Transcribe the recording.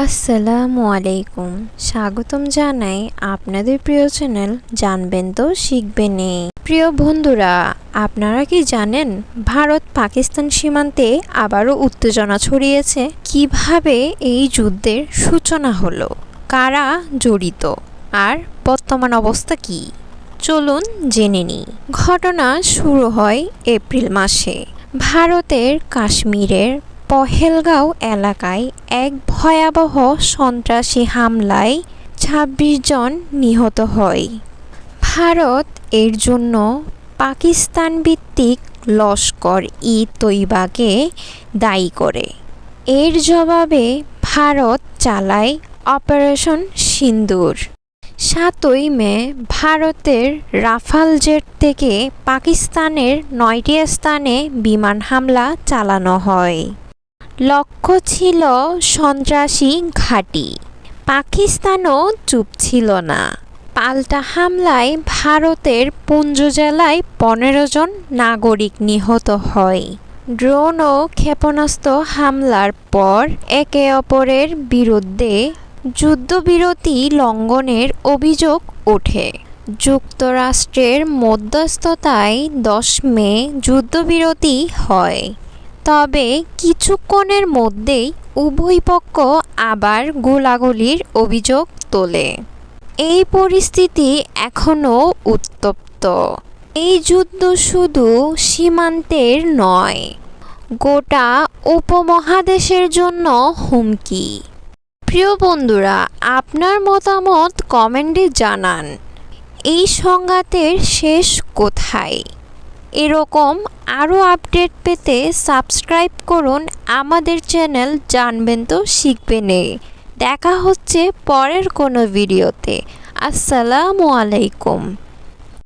আসসালামু আলাইকুম। স্বাগতম জানাই আপনাদের প্রিয় চ্যানেল জানবেন তো শিখবেনই প্রিয় বন্ধুরা, আপনারা কি জানেন ভারত পাকিস্তান সীমান্তে আবারও উত্তেজনা ছড়িয়েছে? কীভাবে এই যুদ্ধের সূচনা হলো? কারা জড়িত? আর বর্তমান অবস্থা কি? চলুন জেনে নিই ঘটনা শুরু হয় এপ্রিল মাসে। ভারতের কাশ্মীরের পহেলগাঁও এলাকায় এক ভয়াবহ সন্ত্রাসী হামলায় ২৬ জন নিহত হয়। ভারত এর জন্য পাকিস্তান ভিত্তিক লস্কর ই তৈবাকে দায়ী করে। এর জবাবে ভারত চালায় অপারেশন সিন্দুর। সাতই মে ভারতের রাফাল জেট থেকে পাকিস্তানের নয়টি স্থানে বিমান হামলা চালানো হয়। লক্ষ্য ছিল সন্ত্রাসী ঘাঁটি। পাকিস্তানও চুপ ছিল না। পাল্টা হামলায় ভারতের পুঞ্জ জেলায় পনেরো জন নাগরিক নিহত হয়। ড্রোন ও ক্ষেপণাস্ত্র হামলার পর একে অপরের বিরুদ্ধে যুদ্ধবিরতি লঙ্ঘনের অভিযোগ ওঠে। যুক্তরাষ্ট্রের মধ্যস্থতায় দশ মে যুদ্ধবিরতি হয়। তবে কিছুক্ষণের মধ্যেই উভয় পক্ষ আবার গোলাগুলির অভিযোগ তোলে। এই পরিস্থিতি এখনও উত্তপ্ত। এই যুদ্ধ শুধু সীমান্তের নয়, গোটা উপমহাদেশের জন্য হুমকি। প্রিয় বন্ধুরা, আপনার মতামত কমেন্টে জানান। এই সংঘাতের শেষ কোথায়? এরকম আরও আপডেট পেতে সাবস্ক্রাইব করুন আমাদের চ্যানেল জানবেন তো শিখবেনে। দেখা হচ্ছে পরের কোনো ভিডিওতে। আসসালামু আলাইকুম।